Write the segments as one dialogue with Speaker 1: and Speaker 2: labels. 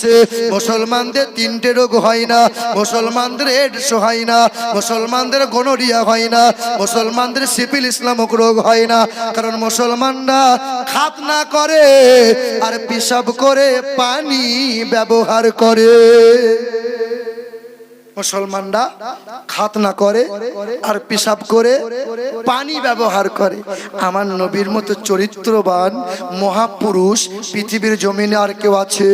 Speaker 1: করছে মুসলমানদের তিনটে রোগ হয় না, মুসলমানদের এডস হয় না, মুসলমানদের গনোরিয়া হয় না, মুসলমানদের সিপিল ইসলামক রোগ হয় না। কারণ মুসলমানরা খাত না করে আর পিসাব করে পানি ব্যবহার করে। মুসলমানরা খাত না করে আর পেশাব করে পানি ব্যবহার করে। আমার নবীর মতো চরিত্রবান মহাপুরুষ পৃথিবীর জমিনে আর কেউ আছে।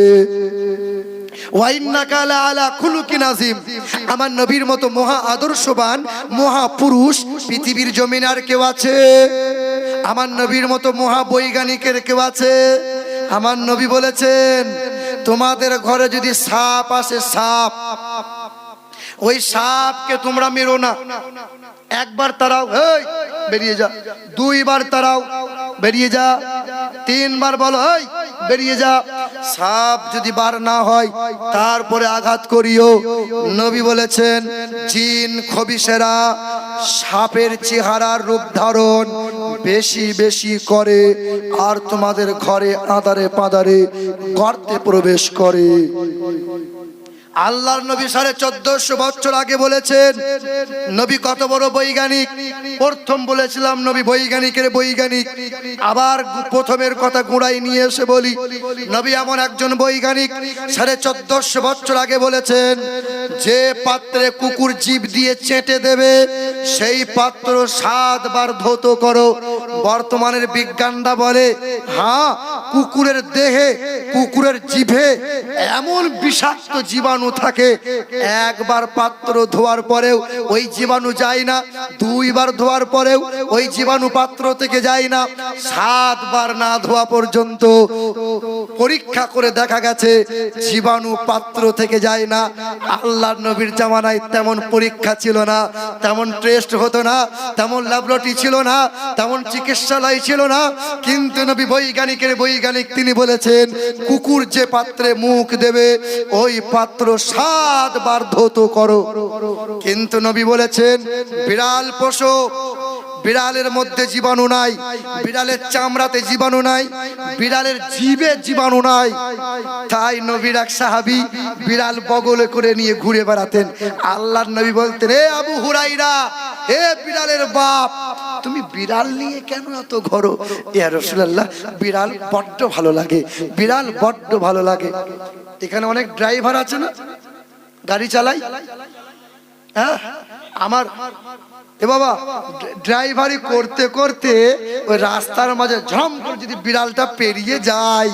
Speaker 1: আমার নবীর মতো মহা আদর্শবান মহাপুরুষ পৃথিবীর জমিনে আর কেউ আছে। আমার নবীর মতো মহা বৈজ্ঞানিকের কেউ আছে। আমার নবী বলেছেন, তোমাদের ঘরে যদি সাপ আসে, সাপ ওই সাপকে তোমরা মেরো না। একবার তারাও এই বেরিয়ে যা। দুইবার তারাও, বেরিয়ে যা। তিনবার বলো এই বেরিয়ে যা। সাপ যদি বার না হয়, তারপরে আঘাত করিও। নবী বলেছেন, জিন খবিসেরা সাপের চেহারার রূপ ধারণ বেশি বেশি করে আর তোমাদের ঘরে আদারে পাদারে গর্তে প্রবেশ করে। আল্লাহর নবী সাড়ে চোদ্দশো বছর আগে বলেছেন, নবী কত বড় বৈজ্ঞানিক। প্রথম বলেছিলাম নবী বৈজ্ঞানিকের বৈজ্ঞানিক। আবার প্রথমের কথা গোড়ায় নিয়ে এসে বলি, নবী এমন একজন বৈজ্ঞানিক সাড়ে চোদ্দশো বছর আগে বলেছেন, যে পাত্রে কুকুর জীব দিয়ে চেটে দেবে সেই পাত্র সাতবার ধৌত করো। বর্তমানের বিজ্ঞানরা বলে হ্যাঁ কুকুরের দেহে, কুকুরের জিভে এমন বিষাক্ত জীবাণু থাকে, একবার পাত্র ধোয়ার পরেও ওই জীবাণু যায় না, দুইবার ধোয়ার পরেও ওই জীবাণু পাত্র থেকে যায় না, সাতবার না ধোয়া পর্যন্ত। পরীক্ষা করে দেখা গেছে, জীবাণু পাত্র থেকে যায় না, আল্লাহর নবীর জামানায় তেমন পরীক্ষা ছিল না, তেমন টেস্ট হতো না, তেমন ল্যাবরেটরি ছিল না, তেমন চিকিৎসালয় ছিল না। কিন্তু নবী বৈজ্ঞানিকের বৈজ্ঞানিক তিনি বলেছেন, কুকুর যে পাত্রে মুখ দেবে, ওই পাত্র সাত বার ধৌত করো। কিন্তু নবী বলেছেন, বিড়াল পোষো বিড়ালের মধ্যে জীবাণু নাই, বিড়ালের চামড়াতে জীবাণু নাই, বিড়ালের জীবে জীবাণু নাই। তাই নবীর এক সাহাবি বিড়াল বগলে করে নিয়ে ঘুরে বেড়াতেন। আল্লাহর নবী বলতেন, এ আবু হুরাইরা, এ বিড়ালের বাপ, তুমি বিড়াল নিয়ে কেন এত ঘরো? ইয়া রসুল্লাহ বিড়াল বড্ড ভালো লাগে, বিড়াল বড্ড ভালো লাগে। এখানে অনেক ড্রাইভার আছে না? গাড়ি চালাই হ্যাঁ? আমার, এ বাবা ড্রাইভারি করতে করতে ওই রাস্তার মাঝে ঝম করে যদি বিড়ালটা পেরিয়ে যায়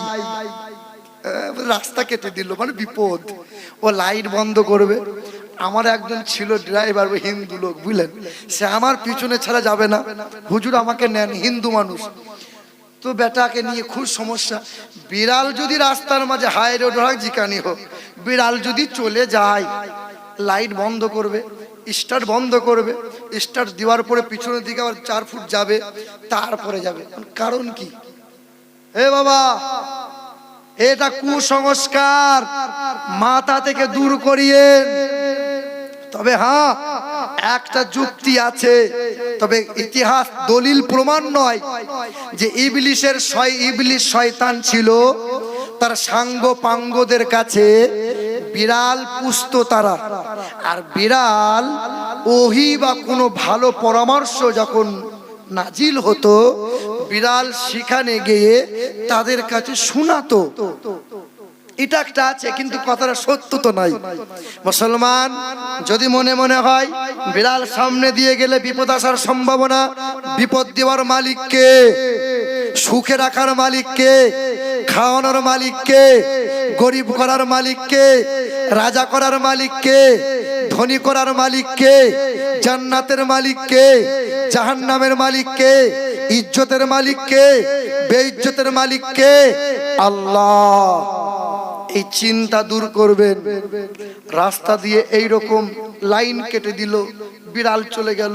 Speaker 1: রাস্তা কেটে দিল মানে বিপদ। ও লাইট বন্ধ করবে। আমার একজন ছিল ড্রাইভার হিন্দু লোক, বুঝলেন? সে আমার পিছনে ছাড়া যাবে না। হুজুর আমাকে নেন, হিন্দু মানুষ। তো বেটাকে নিয়ে খুব সমস্যা। বিড়াল যদি রাস্তার মাঝে হাই রোড হোক যেখানে হোক। বিড়াল যদি চলে যায়, লাইট বন্ধ করবে। স্টার্ট বন্ধ করবে, স্টার্ট দেওয়ার পরে পিছনের দিকে আবার চার ফুট যাবে, তারপরে যাবে। কারণ কি? এ বাবা, এটা কুসংস্কার। মাথা থেকে দূর করিয়ে। তবে হ্যাঁ একটা যুক্তি আছে, তবে ইতিহাস দলিল প্রমাণ নয় যে ইবলিশের ছয় ইবলিশ শয়তান ছিল তার সাঙ্গ পাঙ্গদের কাছে বিড়াল পুষত তারা। আর বিড়াল ওহি বা কোনো ভালো পরামর্শ যখন নাজিল হতো, বিড়াল সেখানে গিয়ে তাদের কাছে শোনাতো। এটা একটা আছে, কিন্তু কথাটা সত্য তো নাই। মুসলমান, যদি মনে মনে হয়, বিড়াল সামনে দিয়ে গেলে বিপদ আসার সম্ভাবনা, বিপদ দেওয়ার মালিককে সুখে রাখার মালিককে খাওয়ানোর মালিককে গরিব করার মালিককে রাজা করার মালিককে ধনী করার মালিককে জান্নাতের মালিককে জাহান্নামের মালিককে ইজ্জতের মালিককে বেইজ্জতের মালিককে আল্লাহ। এই চিন্তা দূর করবেন। রাস্তা দিয়ে এই রকম লাইন কেটে দিল, বিড়াল চলে গেল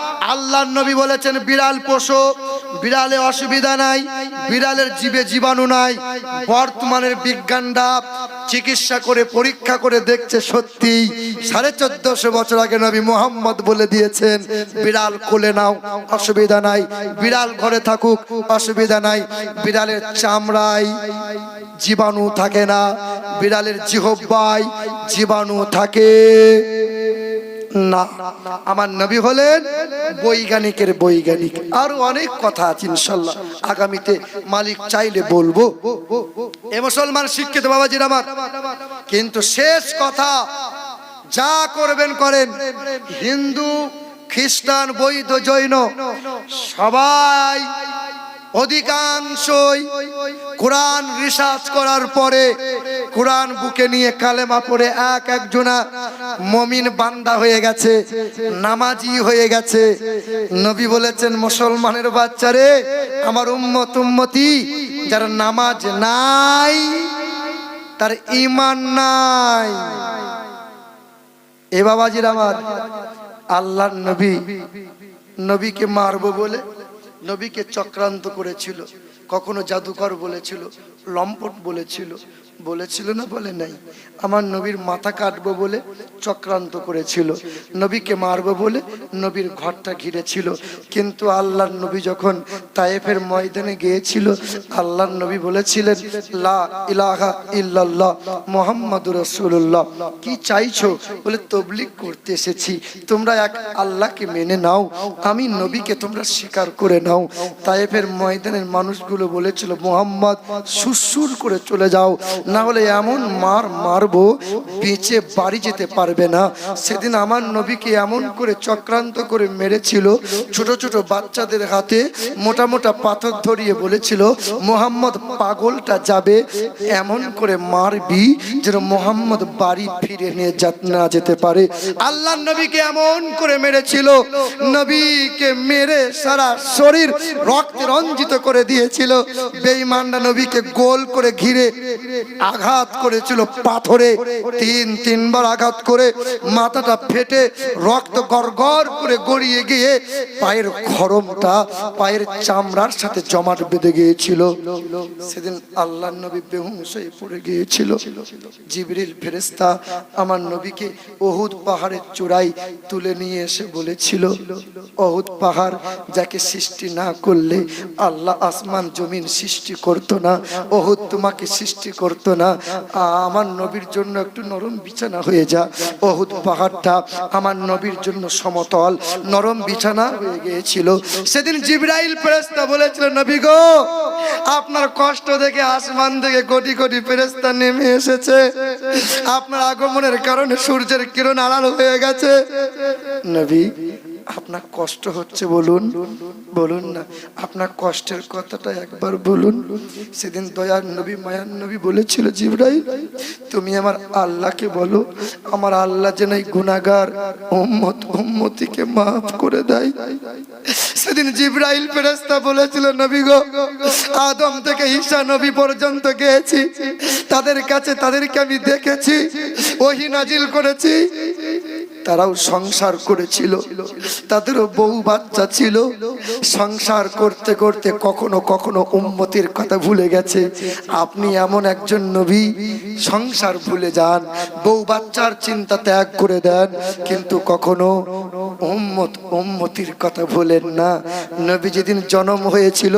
Speaker 1: আল্লাহ নবী বলেছেন, বিড়াল পোষো, বিড়ালে অসুবিধা নাই, বিড়ালের জীবে জীবাণু নাই, বর্তমানের বিজ্ঞানরা চিকিৎসা করে, পরীক্ষা করে দেখছে সত্যি সাড়ে চোদ্দশো বছর আগে নবী মোহাম্মদ বলে দিয়েছেন, বিড়াল কোলে নাও, অসুবিধা নাই, বিড়াল ঘরে থাকুক, অসুবিধা নাই, বিড়ালের চামড়ায় জীবাণু থাকে না, বিড়ালের জিহব্বায় জীবাণু থাকে। না। আমার নবী হলেন বৈজ্ঞানিকের বৈজ্ঞানিক। আরও অনেক কথা আছে, ইনশাল্লাহ। আগামীতে মালিক চাইলে বলব। এ মুসলমান শিক্ষিত বাবাজির আমার। কিন্তু শেষ কথা, যা করবেন, করেন। হিন্দু, খ্রিস্টান বৈধ জৈন, সবাই অধিকাংশই কোরআন রিসার্চ করার পরে কোরআন বুকে নিয়ে কালেমা পড়ে এক একজনা মমিন বান্দা হয়ে গেছে, নামাজি হয়ে গেছে। নবী বলেছেন, মুসলমানের বাচ্চারে, আমার উম্মত উম্মতি, যার নামাজ নাই, তার ইমান নাই। এ বাবাজির আমার আল্লাহ নবী, নবীকে মারবো বলে নবীকে চক্রান্ত করেছিল কখনো জাদুকর বলেছিল লম্পট বলেছিল বলেছিল না বলে নাই। আমার নবীর মাথা কাটবো বলে চক্রান্ত করেছিল। নবীকে মারবো বলে নবীর ঘরটা ঘিরেছিল। কিন্তু আল্লাহর নবী যখন তায়েফের ময়দানে গিয়েছিল, আল্লাহর নবী বলেছিলেন, লা ইলাহা ইল্লাল্লাহ মোহাম্মদুর রাসূলুল্লাহ। কি চাইছো? বলে, তবলিগ করতে এসেছি। তোমরা এক আল্লাহকে মেনে নাও। আমি নবীকে তোমরা স্বীকার করে নাও। তায়েফের ময়দানের মানুষগুলো বলেছিল, মোহাম্মদ সুসুর করে চলে যাও। না হলে এমন মার মারবো, বেঁচে বাড়ি যেতে পারবে না। সেদিন আমার নবীকে এমন করে চক্রান্ত করে মেরেছিল, ছোট ছোট বাচ্চাদের হাতে মোটা মোটা পাথর ধরিয়ে বলেছিল, মোহাম্মদ, পাগলটা যাবে, এমন করে মারবি যেন মোহাম্মদ বাড়ি ফিরে নিয়ে না যেতে পারে। আল্লাহ নবীকে এমন করে মেরেছিল, নবীকে মেরে সারা শরীর রক্তে রঞ্জিত করে দিয়েছিল। বেঈমানরা নবীকে গোল করে ঘিরে আঘাত করেছিল পাথরে। তিন, তিনবার আঘাত করে মাথাটা ফেটে রক্ত গড়গড় করে গড়িয়ে গিয়ে পায়ের খরমটা পায়ের চামড়ার সাথে জমাট বেঁধে গিয়েছিল। সেদিন আল্লাহ নবী বেহুশ হয়ে পড়ে গিয়েছিল। জিবরিল ফেরেস্তা আমার নবীকে ওহুদ পাহাড়ের চূড়ায় তুলে নিয়ে এসে বলেছিল অহুদ পাহাড় যাকে সৃষ্টি না করলে আল্লাহ আসমান জমিন সৃষ্টি করতো না। অহুদ তোমাকে সৃষ্টি করতো না। আমার নবীর জন্য একটু নরম বিছানা হয়ে যা। অহুদ পাহাড়টা আমার নবীর জন্য সমতল। নরম বিছানা হয়ে গিয়েছিল। সেদিন জিব্রাইল ফেরেস্তা বলেছিল, নবী গো, আপনার কষ্ট দেখে আসমান থেকে কোটি কোটি ফেরেস্তা নেমে এসেছে। আপনার আগমনের কারণে সূর্যের কিরণ আড়াল হয়ে গেছে। নবী আপনার কষ্ট হচ্ছে বলুন। বলুন না, আপনার কষ্টের কথাটা একবার বলুন। সেদিন দয়ার নবী, মায়ার নবী বলেছিল, জিব্রাইল, তুমি আমার আল্লাহকে বলো, আমার আল্লাহ যেন এই গুনাগার উম্মত, উম্মতিকে মাফ করে দেয়। সেদিন জিব্রাইল ফেরেস্তা বলেছিল, নবী গো, আদম থেকে ঈসা নবী পর্যন্ত গিয়েছি। তাদের কাছে তাদেরকে আমি দেখেছি, ওহি নাজিল করেছি। তারাও সংসার করেছিল। তাদেরও বউ বাচ্চা ছিল। সংসার করতে করতে কখনো কখনো উম্মতির কথা ভুলে গেছে। আপনি এমন একজন নবী, সংসার ভুলে যান, বউ বাচ্চার চিন্তা ত্যাগ করে দেন, কিন্তু কখনো উম্মত, উম্মতির কথা ভুলেন না। নবী যেদিন জন্ম হয়েছিল,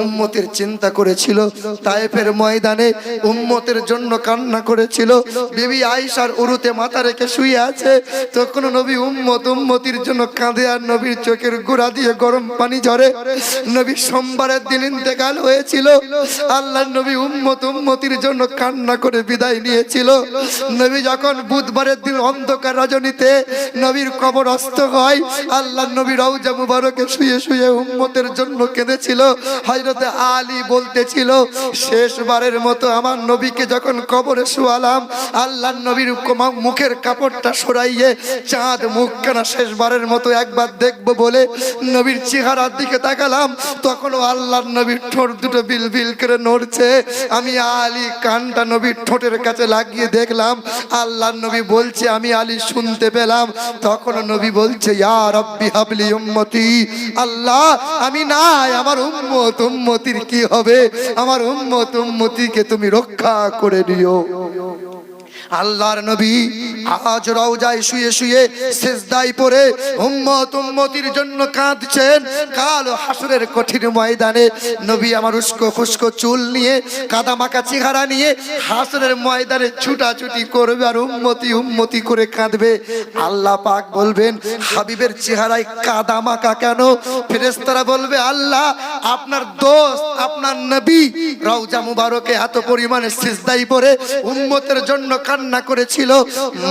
Speaker 1: উম্মতের চিন্তা করেছিল, তায়েফের ময়দানে উম্মতের জন্য কান্না করেছিল। বিবি আয়েশার উরুতে মাথা রেখে শুয়ে আছে তখন নবী উম্মত উম্মতির জন্য কাঁদে আর নবীর চোখের গোড়া দিয়ে গরম পানি ঝরে। নবী সোমবারের দিন ইন্তেকাল হয়েছিল। আল্লাহ নবী উম্মত উম্মতির জন্য কান্না করে বিদায় নিয়েছিল। নবী যখন বুধবারের দিন অন্ধকার রজনীতে নবীর কবর অস্ত হয়, আল্লাহ নবী রওজা মুবারকে শুয়ে শুয়ে উম্মতের জন্য কেঁদেছিল। হযরতে আলী বলতেছিল, শেষবারের মতো আমার নবীকে যখন কবরে শুয়ালাম, আল্লাহ নবীর মুখের কাপড়টা সরাইয়ে চাঁদ মুখ মুখখানা শেষবারের মতো একবার দেখব বলে নবীর চেহারার দিকে তাকালাম, তখনও আল্লাহর নবীর ঠোঁট দুটো বিল বিল করে নড়ছে। আমি আলী কানটা নবীর ঠোঁটের কাছে লাগিয়ে দেখলাম, আল্লাহর নবী বলছে, আমি আলী শুনতে পেলাম। তখন নবী বলছে, ইয়া রব্বি হাবলি উম্মতি। আল্লাহ, আমি নাই, আমার উম্মত, উম্মতির কি হবে? আমার উম্মত, উম্মতিকে তুমি রক্ষা করে দিও। আল্লাহর নবী আজ রওজায় শুয়ে শুয়ে সেজদাই পড়ে উম্মত উম্মতির জন্য কাঁদছেন। কাল হাসরের কঠিন ময়দানে নবী আমার উস্কো খুস্কো চুল নিয়ে কাদা মাখা চেহারা নিয়ে হাসরের ময়দানে ছুটাছুটি করবে আর উম্মতি উম্মতি করে কাঁদবে। আল্লাহ পাক বলবেন, হাবিবের চেহারায় কাদা মাখা কেন? ফেরেস্তারা বলবে, আল্লাহ আপনার দোস্ত, আপনার নবী রওজা মুবারকে এত পরিমাণে সিজদাই পড়ে উম্মতের জন্য কান্না করেছিল,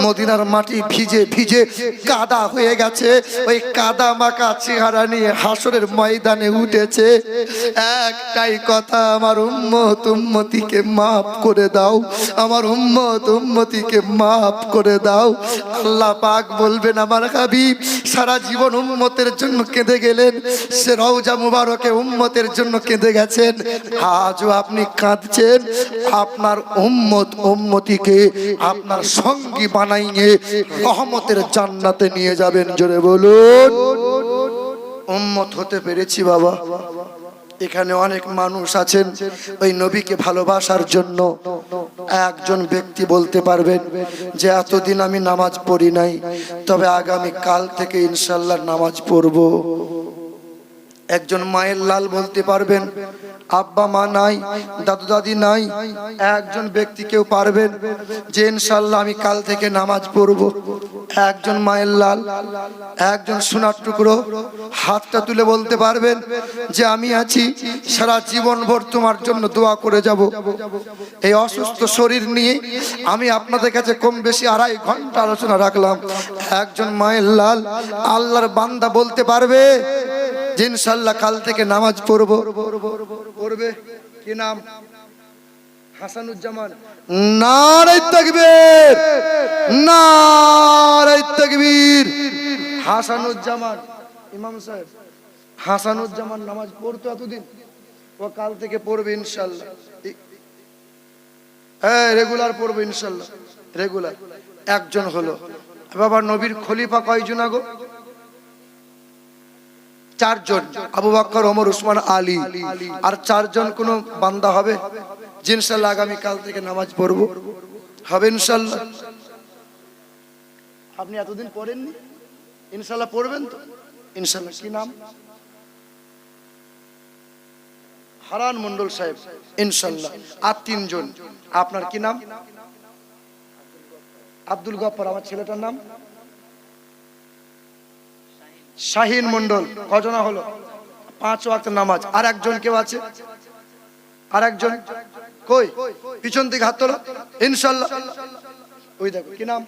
Speaker 1: মদিনার মাটি ভিজে ভিজে কাদা হয়ে গেছে। ওই কাদা মাকা চেহারা নিয়ে হাসরের ময়দানে উঠেছে। একটাই কথা, আমার উম্মত উম্মতিকে মাফ করে দাও। আমার উম্মত উম্মতিকে মাফ করে দাও। আল্লাহ পাক বলবেন, আমার হাবিব সারা জীবন উম্মতের জন্য কেঁদে গেলেন। সে রওজা মুবারকে উম্মতের জন্য কেঁদে গেছেন। আজও আপনি কাঁদছেন। আপনার উম্মত উম্মতিকে আপনার সঙ্গী বানাইয়ে রহমতের জান্নাতে নিয়ে যাবেন। জোরে বলুন। উম্মত হতে পেরেছি বাবা। এখানে অনেক মানুষ আছেন ওই নবীকে ভালোবাসার জন্য। একজন ব্যক্তি বলতে পারবেন যে এতদিন আমি নামাজ পড়ি নাই, তবে আগামী কাল থেকে ইনশাল্লাহ নামাজ পড়ব। একজন মায়ের লাল বলতে পারবেন, আব্বা মা নাই, দাদু দাদি নাই, একজন ব্যক্তি কেউ পারবেন যে ইনশাল্লাহ আমি কাল থেকে নামাজ পড়ব। একজন মায়ের লাল, একজন সোনার টুকরো, হাতটা তুলে বলতে পারবেন যে আমি আছি, সারা জীবন ভর তোমার জন্য দোয়া করে যাব। এই অসুস্থ শরীর নিয়ে আমি আপনাদের কাছে কম বেশি আড়াই ঘণ্টা আলোচনা রাখলাম। একজন মায়ের লাল, আল্লাহর বান্দা বলতে পারবে যে ইনশাল্লাহ কাল থেকে নামাজ পড়ব। পড়বে? কি নাম? হাসানুজ্জামান। নারাই তাকবীর। নারাই তাকবীর। হাসানুজ্জামান। ইমাম সাহেব হাসানুজ্জামান নামাজ পড়তো এতদিন? ও কাল থেকে পড়বে ইনশাল্লাহ হ্যাঁ রেগুলার পড়বে ইনশাল্লাহ রেগুলার। একজন হলো। বাবা নবীর খলিফা কয়জন আগো? চারজন, আবু বাক্কর ওমর, উসমান, আলী। আর চারজন কোনো বান্দা হবে? যে আগামী কাল থেকে নামাজ পড়ব। হবে ইনশাল্লাহ। আপনি এতদিন পড়েননি? ইনশাল্লাহ পড়বেন তো? ইনশাল্লাহ কি নাম? হারান মন্ডল সাহেব, ইনশাল্লাহ। আর তিনজন। আপনার কি নাম? আব্দুল গফর, আমার ছেলেটার নাম? শাহিন মন্ডল কজনা হলো? পাঁচ ওয়াক্ত নামাজ। আর একজন কেউ আছে? আর একজন? কই? পিছন দিকে হাত তোলো। ইনশাল্লাহ। ওই দেখো, কি নাম?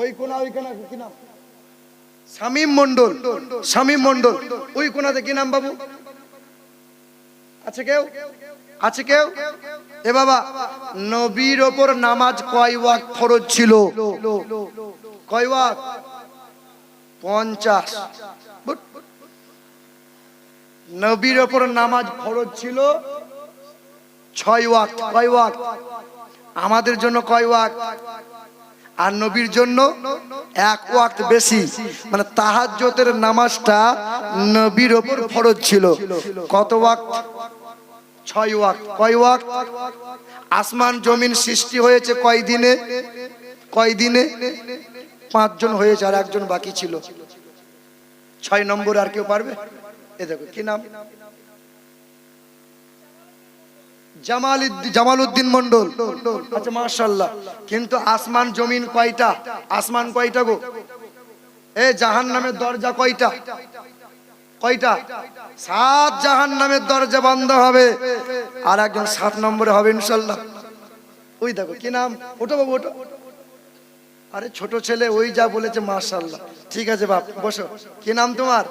Speaker 1: ওই কোনা ওই কোনা, কি নাম? শামীম মন্ডল শামীম মন্ডল ওই কোনাতে কি নাম বাবু? আছে কেউ? আছে কেউ? এ বাবা, নবীর ওপর নামাজ কয় ওয়াক্ত ফরজ ছিল? কয় ওয়াক্ত? পঞ্চাশ। নবীর ওপর নামাজ ফরজ ছিল ছয় ওয়াক্ত। কয় ওয়াক্ত? আমাদের জন্য কয় ওয়াক্ত? আর নবীর জন্য এক ওয়াক্ত বেশি। মানে তাহাজ্জতের নামাজটা নবীর ওপর ফরজ ছিল। কত ওয়াক্ত? ছয় ওয়াক্ত। কয় ওয়াক্ত? আসমান জমিন সৃষ্টি হয়েছে কয় দিনে? কয় দিনে? পাঁচজন হয়েছে আর একজন বাকি ছিল। ছয় নম্বর আর কেউ পারবে? এ দেখো, কি নাম? জামাল জামালউদ্দিন মন্ডল আচ্ছা মাশাল্লাহ কিন্তু আসমান জমিন কয়টা? আসমান কয়টা গো? এ জাহান নামের দরজা কয়টা? কয়টা? সাত জাহান নামের দরজা বন্ধ হবে। আর একজন সাত নম্বরে হবে ইনশাল্লাহ ওই দেখো, কি নাম? ওটো বাবু ওটো আরে, ছোট ছেলে, ওই যা বলেছে মাশাল্লাহ ঠিক আছে, বাপ, বসো। কি নাম তোমার?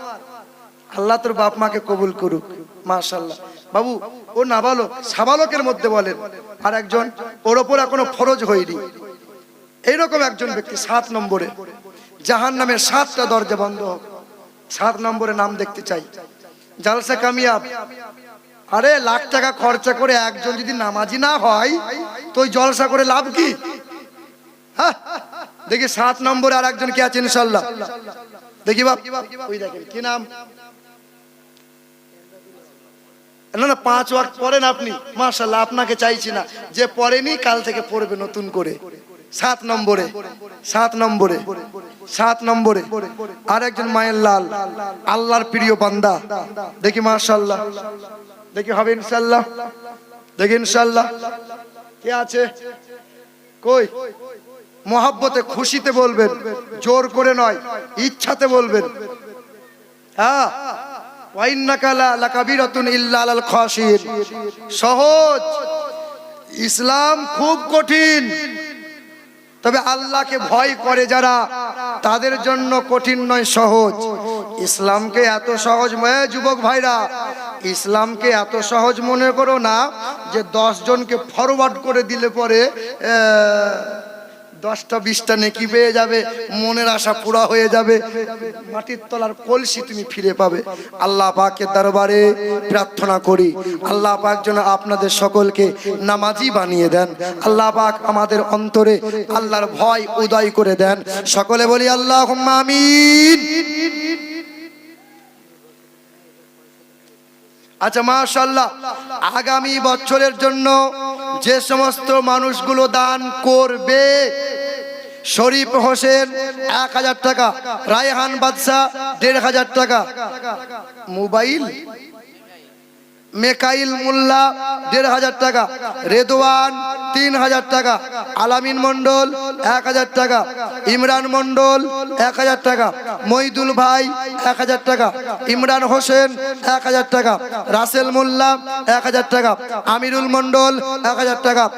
Speaker 1: আল্লাহ তোর বাপ মাকে কবুল করুক মাশাল্লাহ বাবু, ও নাবালক, সাবালকের মধ্যে বলেন, আর একজন, ওর ওপর এখনও ফরজ হয়নি। এইরকম একজন ব্যক্তি সাত নম্বরে। জাহান নামের সাতটা দরজা বন্ধ হোক। সাত নম্বরে নাম দেখতে চাই। জালসা কামিয়াব। আরে, লাখ টাকা খরচা করে একজন যদি নামাজি না হয়, তো ওই জলসা করে লাভ কি? হ্যাঁ? দেখি সাত নম্বরে আর একজন কে আছে ইনশাল্লাহ দেখি বাপ, ওই দেখেন, কি নাম? না না, পাঁচ ওয়াক্ত পড়েন আপনি। মাশাল্লাহ আপনাকে চাইছি না। যে পড়েনি, কাল থেকে পড়বে নতুন করে। সাত নম্বরে সাত নম্বরে সাত নম্বরে। আর একজন মায়ের লাল, আল্লাহর প্রিয় বান্দা। দেখি মাশাল্লাহ দেখি হবে ইনশাল্লাহ দেখি ইনশাল্লাহ কে আছে? কই? মহাব্বতে, খুশিতে বলবেন। জোর করে নয়, ইচ্ছাতে বলবেন। হ্যাঁ। সহজ। ইসলাম খুব কঠিন। তবে আল্লাহকে ভয় করে যারা, তাদের জন্য কঠিন নয়, সহজ। ইসলামকে এত সহজ যুবক ভাইরা, ইসলামকে এত সহজ মনে করো না যে দশ জনকে ফরওয়ার্ড করে দিলে পরে দশটা, বিশটা নেকি পেয়ে যাবে, মনের আশা পুরা হয়ে যাবে। মাটির তলার কলসি তুমি ফিরে পাবে। আল্লাহ পাকের দরবারে প্রার্থনা করি। আল্লাহ পাক যেন আপনাদের সকলকে নামাজি বানিয়ে দেন। আল্লাহ পাক আমাদের অন্তরে আল্লাহর ভয় উদয় করে দেন। সকলে বলি আল্লাহ আমিন। আচ্ছা মাশাল্লাহ আগামী বছরের জন্য যে সমস্ত মানুষগুলো দান করবে, শরীফ হোসেন এক হাজার টাকা, রায়হান বাদশাহ দেড় হাজার টাকা। মোবাইল? মেকাইল মোল্লা, দেড় হাজার টাকা। রেদওয়ান তিন হাজার টাকা। আলামিন মন্ডল এক হাজার টাকা। ইমরান মন্ডল এক হাজার টাকা। মইদুল ভাই, এক হাজার টাকা। ইমরান হোসেন, এক হাজার টাকা। রাসেল মোল্লা, এক হাজার টাকা। আমিরুল মন্ডল এক হাজার টাকা।